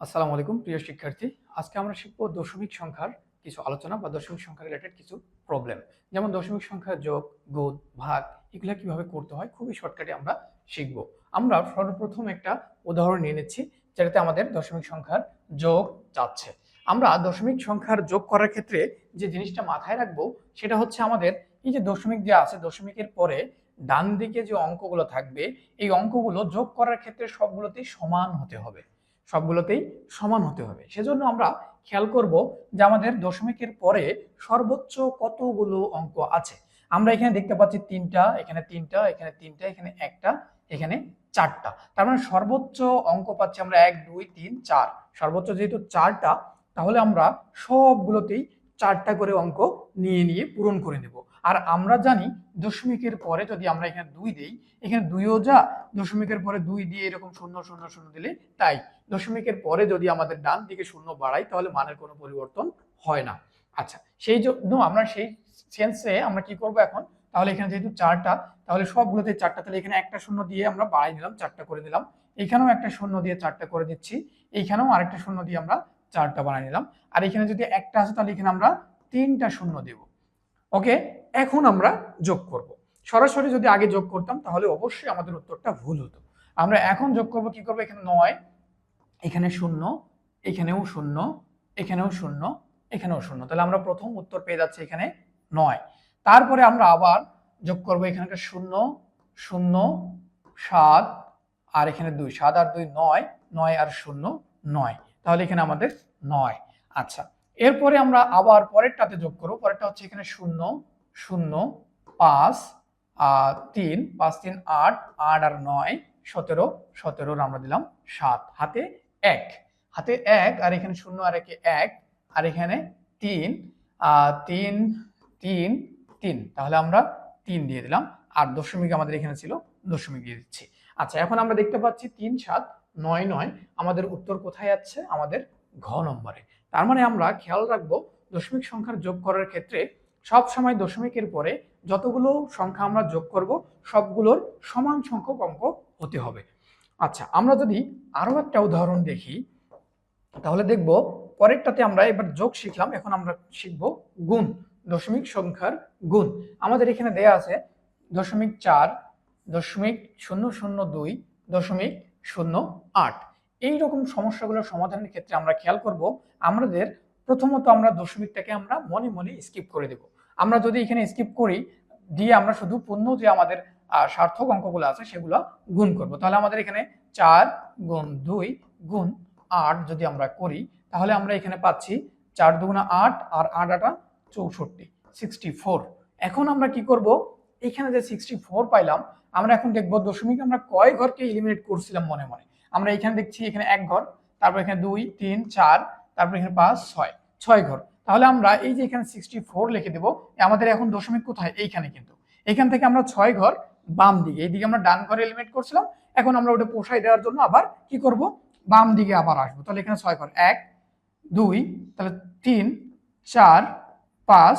আসসালামু আলাইকুম, প্রিয় শিক্ষার্থী। আজকে আমরা শিখব দশমিক সংখ্যার কিছু আলোচনা বা দশমিক সংখ্যা রিলেটেড কিছু প্রবলেম যেমন দশমিক সংখ্যা যোগ, গুণ, ভাগ, এগুলো কীভাবে করতে হয়, খুবই শর্টকাটে আমরা শিখব। আমরা সর্বপ্রথম একটা উদাহরণ নিয়ে নিচ্ছি, যেটাতে আমাদের দশমিক সংখ্যার যোগ যাচ্ছে। আমরা দশমিক সংখ্যার যোগ করার ক্ষেত্রে যে জিনিসটা মাথায় রাখব, সেটা হচ্ছে আমাদের এই যে দশমিক যে আছে, দশমিকের পরে ডান দিকে যে অঙ্কগুলো থাকবে, এই অঙ্কগুলো যোগ করার ক্ষেত্রে সবগুলোতেই সমান হতে হবে। সবগুলোতেই সমান হতে হবে। সেজন্য আমরা খেয়াল করব যে আমাদের দশমিকের পরে সর্বোচ্চ কতগুলো অঙ্ক আছে। আমরা এখানে দেখতে পাচ্ছি তিনটা, এখানে তিনটা এখানে তিনটা, এখানে একটা, এখানে চারটা। তার মানে সর্বোচ্চ অঙ্ক পাচ্ছি আমরা এক, দুই, তিন, চার। সর্বোচ্চ যেহেতু চারটা, তাহলে আমরা সবগুলোতেই চারটা করে অঙ্ক নিয়ে নিয়ে পূরণ করে নেব। আর আমরা জানি দশমিকের পরে যদি আমরা এখানে দুই দেই, এখানে দুইও যা, দশমিকের পরে দুই দিয়ে এরকম শূন্য শূন্য শূন্য দিলে তাই। দশমিকের পরে যদি আমাদের ডান দিকে শূন্য বাড়াই, তাহলে মানের কোনো পরিবর্তন হয় না। আচ্ছা সেই জন্য আমরা সেই সেন্সে আমরা কি করব এখন? তাহলে এখানে যেহেতু চারটা, তাহলে সবগুলোতে চারটা, তাহলে এখানে একটা শূন্য দিয়ে আমরা বাড়াই নিলাম, চারটা করে দিলাম এখানেও একটা শূন্য দিয়ে চারটা করে দিচ্ছি এইখানেও আরেকটা শূন্য দিয়ে আমরা চারটা বানাই নিলাম। আর এখানে যদি একটা আছে, তাহলে এখানে আমরা তিনটা শূন্য দেব। ওকে এখন আমরা যোগ করব। সরাসরি যদি আগে যোগ করতাম, তাহলে অবশ্যই আমাদের উত্তরটা ভুল হতো। আমরা এখন যোগ করব, কি করব? এখানে নয়, এখানে শূন্য, এখানেও শূন্য এখানেও শূন্য এখানেও শূন্য। তাহলে আমরা প্রথম উত্তর পেয়ে যাচ্ছি এখানে নয়। তারপরে আমরা আবার যোগ করব এখানকার শূন্য শূন্য, সাত, আর এখানে দুই, সাত আর দুই নয় নয় আর শূন্য নয়। তাহলে এখানে আমাদের নয়। আচ্ছা এরপরে আমরা আবার পরেরটাতে যোগ করব। পরেরটা হচ্ছে এখানে শূন্য শূন্য, পাঁচ তিন পাঁচ, তিন, আট আট আর নয়, সতেরো সতেরোর আমরা দিলাম সাত। হাতে এক। হাতে এক, আর এখানে শূন্য, আর একে এক, আর এখানে তিন তিন তিন তিন। তাহলে আমরা তিন দিয়ে দিলাম। আর দশমিক আমাদের এখানে ছিল, দশমিক দিয়ে দিচ্ছি। আচ্ছা এখন আমরা দেখতে পাচ্ছি তিন, সাত, নয় নয়, আমাদের উত্তর কোথায় যাচ্ছে? আমাদের ঘ নম্বরে। তার মানে আমরা খেয়াল রাখব, দশমিক সংখ্যার যোগ করার ক্ষেত্রে সব সময় দশমিকের পরে যতগুলো সংখ্যা আমরা যোগ করব, সবগুলোর সমান সংখ্যক অঙ্ক হতে হবে। আচ্ছা আমরা যদি আরও একটা উদাহরণ দেখি, তাহলে দেখব পরেরটাতে আমরা এবার যোগ শিখলাম, এখন আমরা শিখব গুণ, দশমিক সংখ্যার গুণ। আমাদের এখানে দেয়া আছে দশমিক চার, দশমিক শূন্য শূন্য দুই, দশমিক শূন্য আট। এই রকম সমস্যাগুলোর সমাধানের ক্ষেত্রে আমরা খেয়াল করব, আমাদের প্রথমত আমরা দশমিকটাকে আমরা মনে মনে স্কিপ করে দেব। আমরা যদি এখানে স্কিপ করি, দিয়ে আমরা শুধু পূর্ণ যে আমাদের সার্থক অঙ্কগুলো আছে সেগুলো গুণ করব। তাহলে আমাদের এখানে চার গুণ দুই গুণ আট যদি আমরা করি, তাহলে আমরা এখানে পাচ্ছি চার দুগুণা আট আর আট আটা চৌষট্টি সিক্সটি ফোর এখন আমরা কি করব? এখানে যে সিক্সটি ফোর পাইলাম, আমরা এখন দেখব দশমিক আমরা কয় ঘরকে এলিমিনেট করছিলাম মনে মনে। আমরা এখানে দেখছি এখানে এক ঘর, তারপর এখানে দুই, তিন, চার, তারপর এখানে পাঁচ, ছয়। ছয় ঘর। তাহলে আমরা এই যে এখানে সিক্সটি ফোর লিখে দেবো আমাদের এখন দশমিক কোথায়? এইখানে কিন্তু। এখান থেকে আমরা ছয় ঘর বাম দিকে, এইদিকে আমরা ডান ঘরে এলিমিনেট করছিলাম, এখন আমরা ওটা পোষাই দেওয়ার জন্য আবার কি করব? বাম দিকে আবার আসব। তাহলে এখানে ছয় ঘর, এক, দুই, তাহলে তিন, চার, পাঁচ,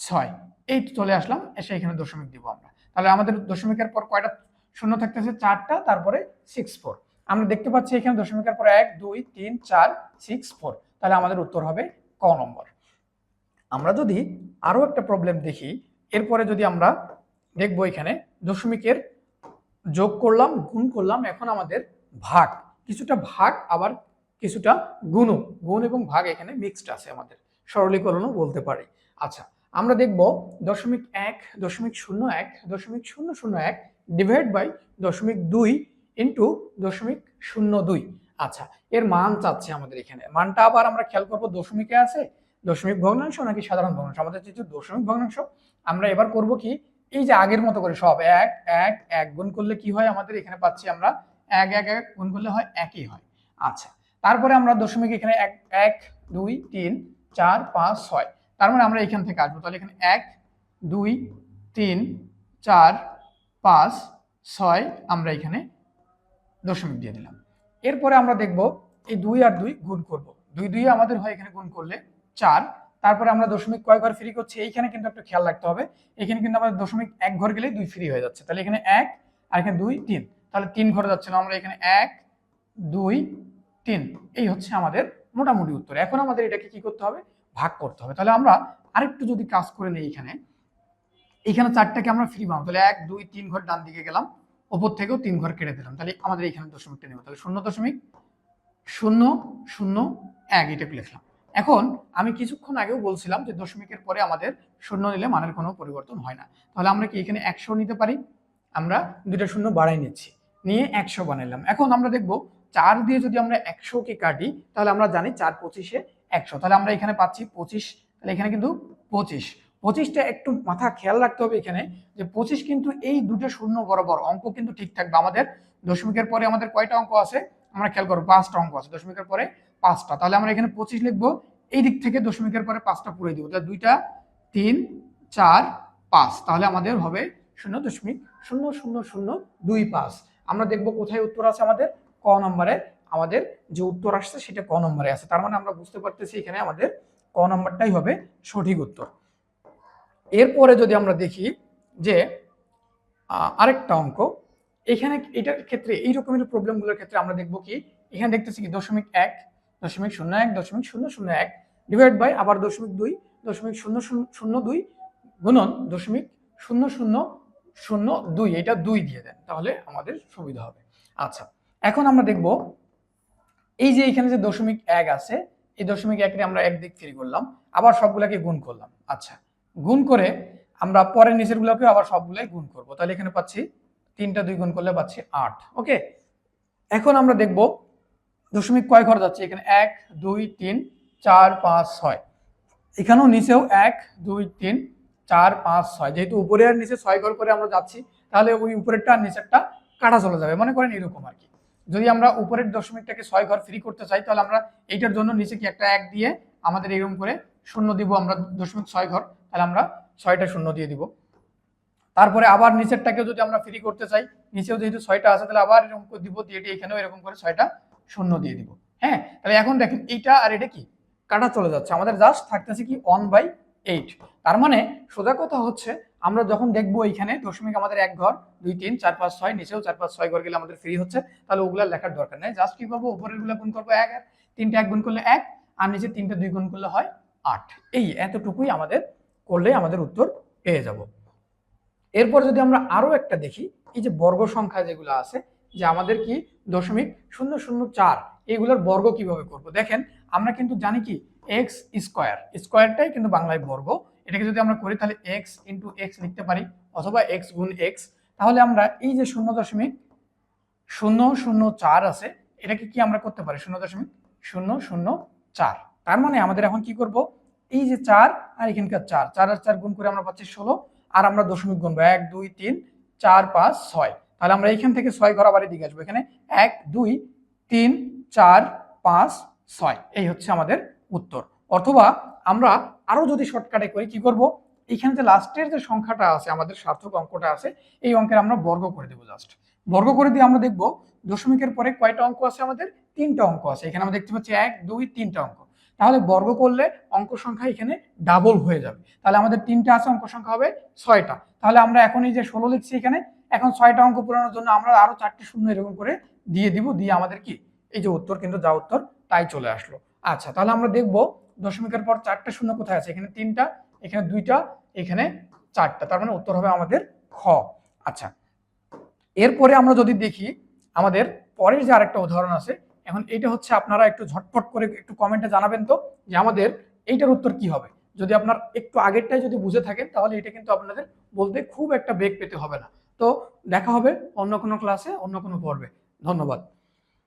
ছয়। এই চলে আসলাম, এসে এখানে দশমিক দিব আমরা। তাহলে আমাদের দশমিকের পর কয়টা শূন্য থাকতেছে? চারটা, তারপরে সিক্স ফোর আমরা দেখতে পাচ্ছি এখানে দশমিকের পর এক, দুই, তিন, চার সিক্স ফোর তাহলে আমাদের উত্তর হবে ক নম্বর। আমরা যদি আরও একটা প্রবলেম দেখি, এরপরে যদি আমরা দেখব এখানে দশমিকের যোগ করলাম, গুণ করলাম, এখন আমাদের ভাগ। কিছুটা ভাগ, আবার কিছুটা গুণ। গুণ এবং ভাগ এখানে মিক্সড আছে আমাদের। সরলীকরণও বলতে পারি। আচ্ছা আমরা দেখব দশমিক এক, দশমিক শূন্য এক, দশমিক শূন্য শূন্য এক ডিভাইড বাই দশমিক দুই ইন্টু দশমিক শূন্য দুই। আচ্ছা এর মান চাচ্ছে আমাদের এখানে। মানটা আবার আমরা খেয়াল করব দশমিকে আছে দশমিক ভগ্নাংশ নাকি সাধারণ ভগ্নাংশ? আমাদের যেহেতু দশমিক ভগ্নাংশ, আমরা এবার করব কি? এই যে আগের মতো করে সব এক এক এক গুণ করলে কি হয় আমাদের? এখানে পাচ্ছি আমরা এক এক এক গুণ করলে হয় একই হয়। আচ্ছা তারপরে আমরা দশমিক এখানে এক এক, দুই, তিন, চার, পাঁচ, ছয়। তার মানে আমরা এখান থেকে আসব। তাহলে এখানে এক, দুই, তিন, চার, পাঁচ, ছয় আমরা এখানে দশমিক দিয়ে দিলাম। এরপরে আমরা দেখব এই দুই আর দুই গুণ করব। দুই দুই আমাদের হয় এখানে গুণ করলে চার, তারপরে আমরা দশমিক কয় ঘর ফ্রি করছি, এইখানে কিন্তু একটু খেয়াল রাখতে হবে। এখানে কিন্তু আমাদের দশমিক এক ঘর গেলে দুই ফ্রি হয়ে যাচ্ছে। তাহলে এখানে এক আর এখানে দুই, তিন। তাহলে তিন ঘরে যাচ্ছে না, আমরা এখানে এক, দুই, তিন। এই হচ্ছে আমাদের মোটামুটি উত্তর। এখন আমাদের এটাকে কি করতে হবে? ভাগ করতে হবে। তাহলে আমরা আরেকটু যদি কাজ করে নিই এখানে এখানে চারটাকে আমরা ফ্রি পাবো তাহলে এক, দুই, তিন ঘর ডান দিকে গেলাম, ওপর থেকেও তিন ঘর কেটে দিলাম। তাহলে আমাদের এখানে দশমিকটা নেব তাহলে শূন্য দশমিক শূন্য শূন্য এক এটা লিখলাম। এখন আমি কিছুক্ষণ আগেও বলছিলাম যে দশমিকের পরে আমাদের শূন্য নিলে মানের কোনো পরিবর্তন হয় না। তাহলে আমরা কি এখানে একশো নিতে পারি? আমরা দুইটা শূন্য বাড়াই নিচ্ছি। নিয়ে একশো বানাইলাম। এখন আমরা দেখব চার দিয়ে যদি আমরা একশোকে কাটি, তাহলে আমরা জানি চার পঁচিশে একশো। তাহলে আমরা এখানে পাচ্ছি পঁচিশ। তাহলে এখানে কিন্তু পঁচিশ। পঁচিশটা একটু মাথা খেয়াল রাখতে হবে এখানে যে পঁচিশ কিন্তু এই দুটো শূন্য বরাবর অঙ্ক কিন্তু ঠিক থাকবে। আমাদের দশমিকের পরে আমাদের কয়টা অঙ্ক আছে? আমরা খেয়াল করব পাঁচটা অঙ্ক আছে। দশমিকের পরে পাঁচটা। তাহলে আমরা এখানে পঁচিশ লিখব, এই দিক থেকে দশমিকের পরে পাঁচটা পুরে দিব। তাহলে দুইটা, তিন, চার, পাঁচ। তাহলে আমাদের হবে শূন্য দশমিক শূন্য শূন্য শূন্য দুই পাঁচ। আমরা দেখব কোথায় উত্তর আছে আমাদের? ক নম্বরে। আমাদের যে উত্তর আসছে সেটা ক নম্বরে আছে। তার মানে আমরা বুঝতে পারতেছি এখানে আমাদের ক নম্বরটাই হবে সঠিক উত্তর। এরপরে যদি আমরা দেখি যে আরেকটা অঙ্ক, এখানে এটার ক্ষেত্রে, এই রকমের প্রবলেমগুলোর ক্ষেত্রে আমরা দেখব কি, এখানে দেখতেছি কি দশমিক এক দশমিক শূন্য এক, দশমিক শূন্য শূন্য এক ডিভাইড বাই আবার দশমিক দুই, দশমিক শূন্য শূন্য দুই গুণন দশমিক শূন্য শূন্য শূন্য দুই, এটা দুই দিয়ে দেন, তাহলে আমাদের সুবিধা হবে। আচ্ছা এখন আমরা দেখব এই যে এখানে যে দশমিক এক আছে, এই দশমিক একের আমরা এক দিক ফিরে করলাম, আবার সবগুলাকে গুণ করলাম। আচ্ছা গুণ করে আমরা পরের নিচের গুলোকে আবার সবগুলাই গুণ করব, তাহলে এখানে পাচ্ছি তিনটা দুই গুণ করলে পাচ্ছি আট ওকে এখন আমরা দেখব দশমিক কয় ঘর যাচ্ছে? এখানে এক, দুই, তিন, চার, পাঁচ, ছয়। এখানেও নিচেও এক, দুই, তিন, চার, পাঁচ, ছয়। যেহেতু উপরে আর নিচে ছয় ঘর করে আমরা যাচ্ছি, তাহলে ওই উপরেরটা আর নিচেরটা কাটা চলে যাবে। মনে করেন এরকম আর কি। যদি আমরা উপরের দশমিকটাকে ছয় ঘর ফ্রি করতে চাই, তাহলে আমরা এইটার জন্য নিচে কি একটা এক দিয়ে আমাদের এরকম করে শূন্য দিব আমরা দশমিক ছয় ঘর, তাহলে আমরা ছয়টা শূন্য দিয়ে দিব। তারপরে আবার নিচেরটাকে যদি আমরা ফ্রি করতে চাই, নিচেও যেহেতু ছয়টা আছে, তাহলে আবার এরকম করে দিব দিয়ে এখানেও এরকম করে ছয়টা শূন্য দিয়ে দিব। হ্যাঁ? তাহলে এখন দেখেন এইটা আর এটা কি? কাটা চলে যাচ্ছে। আমাদের জাস্ট থাকতেছে কি ওয়ান বাই এইট তার মানে সোজা কথা হচ্ছে, আমরা যখন দেখব এইখানে দশমিক আমাদের এক ঘর, দুই, তিন, চার, পাঁচ, ছয়, নিচেও চার, পাঁচ, ছয় ঘর গেলে আমাদের ফ্রি হচ্ছে, তাহলে ওগুলা লেখার দরকার নেই। জাস্ট কি করব? উপরেরগুলা গুণ করব এক তিনটা এক গুণ করলে এক, আর নিচে তিনটা দুই গুণ করলে হয় আট। এই এতটুকুই আমাদের করলে আমাদের উত্তর পেয়ে যাব। এরপর যদি আমরা আরও একটা দেখি, এই যে বর্গ সংখ্যা যেগুলো আছে যে আমাদের কি দশমিক শূন্য শূন্য চার এগুলোর বর্গ কীভাবে করব? দেখেন, আমরা কিন্তু জানি কি এক্স স্কোয়ার স্কোয়ারটাই কিন্তু বাংলায় বর্গ। এটাকে যদি আমরা করি, তাহলে এক্স ইন্টু এক্স লিখতে পারি, অথবা এক্স গুণ এক্স তাহলে আমরা এই যে শূন্য দশমিক শূন্য শূন্য চার আছে, এটাকে কি আমরা করতে পারি? শূন্য দশমিক শূন্য শূন্য চার। তার মানে আমাদের এখন কি করব? এই যে চার আর এখানকার চার চার আর চার গুণ করে আমরা পাচ্ছি ষোলো, আর আমরা দশমিক গুনবো এক, দুই, তিন, চার, পাঁচ, ছয়। তাহলে আমরা এইখান থেকে ছয় ঘর আবার এদিকে আসব। এখানে এক, দুই, তিন, চার, পাঁচ, ছয়। এই হচ্ছে আমাদের উত্তর। অথবা আমরা আরও যদি শর্টকাটে করি, কি করব? এইখানে যে লাস্টের যে সংখ্যাটা আছে, আমাদের সার্থক অঙ্কটা আছে, এই অঙ্কের আমরা বর্গ করে দেবো জাস্ট বর্গ করে দিয়ে আমরা দেখব, দশমিকের পরে কয়টা অঙ্ক আছে আমাদের? তিনটা অঙ্ক আছে। এখানে আমরা দেখতে পাচ্ছি এক, দুই, তিনটা অঙ্ক। তাহলে বর্গ করলে অঙ্ক সংখ্যা এখানে ডাবল হয়ে যাবে। তাহলে আমাদের তিনটা আছে, অঙ্ক সংখ্যা হবে ছয়টা। তাহলে আমরা এখন এই যে ষোলো লিখছি এখানে এখন ছয়টা অঙ্ক পূরণের জন্য আমরা আরও চারটে শূন্য এরকম করে দিয়ে দিব, দিয়ে আমাদের কি? এই যে উত্তর, কিন্তু যা উত্তর, তাই চলে আসলো। আচ্ছা তাহলে আমরা দেখব দশমিকের পর চারটে শূন্য কোথায় আছে? এখানে তিনটা, এখানে দুইটা, এখানে চারটা। তার মানে উত্তর হবে আমাদের খ। আচ্ছা এরপরে আমরা যদি দেখি, আমাদের পরের যে আরেকটা উদাহরণ আছে, এখন এটা হচ্ছে আপনারা একটু ঝটপট করে একটু কমেন্টে জানাবেন তো, যে আমাদের এইটার উত্তর কি হবে? যদি আপনার একটু আগেরটাই যদি বুঝে থাকেন, তাহলে এটা কিন্তু আপনাদের বলতে খুব একটা বেগ পেতে হবে না। তো দেখা হবে অন্য কোনো ক্লাসে অন্য কোনো পর্বে। ধন্যবাদ।